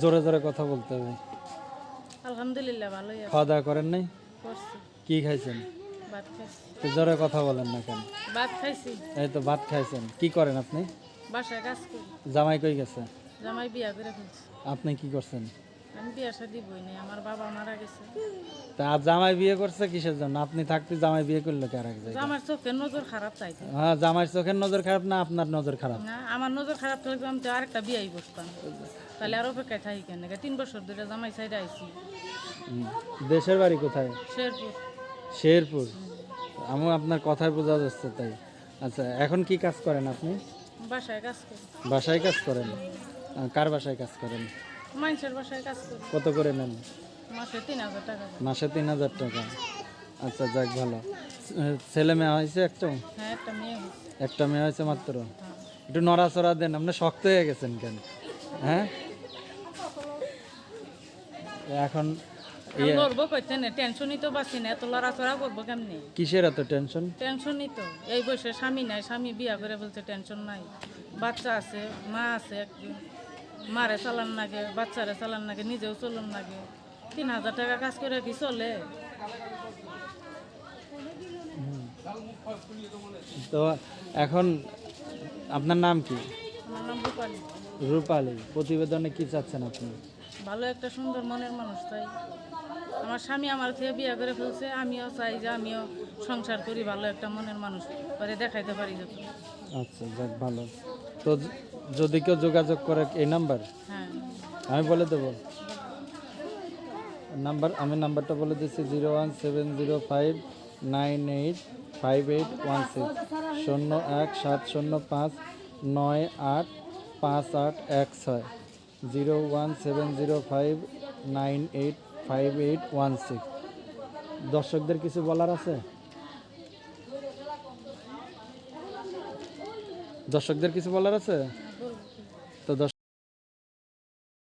জোরে জোরে কথা বলতে হবে। আলহামদুলিল্লাহ ভালোই আছে। খাওয়া দাওয়া করেন নাই? কি খাইছেন? জোরে কথা বলেন না কেন? ভাত খাইছি। এই তো ভাত খাইছেন। কি করেন আপনি? বাসায় কাজ করি। জামাই কই গেছে? জামাই বিয়া করে ফেলছি। আপনি কি করছেন? আমি বিয়া শাদি বই নাই আমার বাবা মারা গেছে। তা আর জামাই বিয়ে করছে কিসের জন্য? আপনি থাকতে জামাই বিয়ে করল কে জায়গায়? আমার চোখের নজর খারাপ চাইছে হ্যাঁ জামাইয়ের চোখের নজর খারাপ না আপনার নজর খারাপ? না আমার নজর খারাপ থাকলে আমি তো আরেকটা বিয়াই বসতাম। তাহলে আর অপেক্ষায় থাকি কেন তিন বছর ধরে জামাই সাইডে আইছি। দেশের বাড়ি কোথায়? শেরপুর। শেরপুর? আমি আপনার কথায় বোঝা যাচ্ছে তাই। আচ্ছা এখন কি কাজ করেন আপনি? বাসায় কাজ করি। বাসায় কাজ করেন? কার বাসায় কাজ করেন? মানুষের বাসায় কাজ করি। কত করে নেন? মাসে তিন হাজার টাকা মাসে তিন হাজার টাকা। আচ্ছা যাক ভালো। ছেলে মেয়ে হয়েছে একটা? হ্যাঁ একটা মেয়ে হয়েছে। একটা মেয়ে হয়েছে মাত্র? একটু নড়াচড়া দেন আপনি শক্ত হয়ে গেছেন কেন? হ্যাঁ? এখন করতে না টেনশনই তো বাঁচি না এত লড়াচড়া করব কেমনি? কিসের এত টেনশন? টেনশনই তো এই বয়সে স্বামী নাই স্বামী বিয়া করে বলছে টেনশন নাই। বাচ্চা আছে মা আছে মারে চালান লাগে বাচ্চারে চালান লাগে নিজেও চলন লাগে তিন হাজার টাকা কাজ করে কি চলে? তো এখন আপনার নাম কি? আমার নাম রূপালী। রূপালী প্রতিবেদনে কি চাচ্ছেন আপনি? ভালো একটা সুন্দর মনের মানুষ চাই আমার স্বামী আমার থেকে বিয়া করে ফেলছে আমিও চাই যে আমিও সংসার করি ভালো একটা মনের মানুষ করে দেখাইতে পারি যত। আচ্ছা যাক ভালো। তো যদি কেউ যোগাযোগ করে এই নাম্বার? হ্যাঁ। আমি বলে দেবো। নাম্বার আমি নাম্বারটা বলে দিচ্ছি zero one seven zero five nine eight five eight one six. শূন্য এক সাত শূন্য পাঁচ নয় আট পাঁচ আট এক ছয়। Zero one seven zero five nine eight five eight one six. দর্শকদের কিছু বলার আছে? দর্শকদের কিছু বলার আছে? তো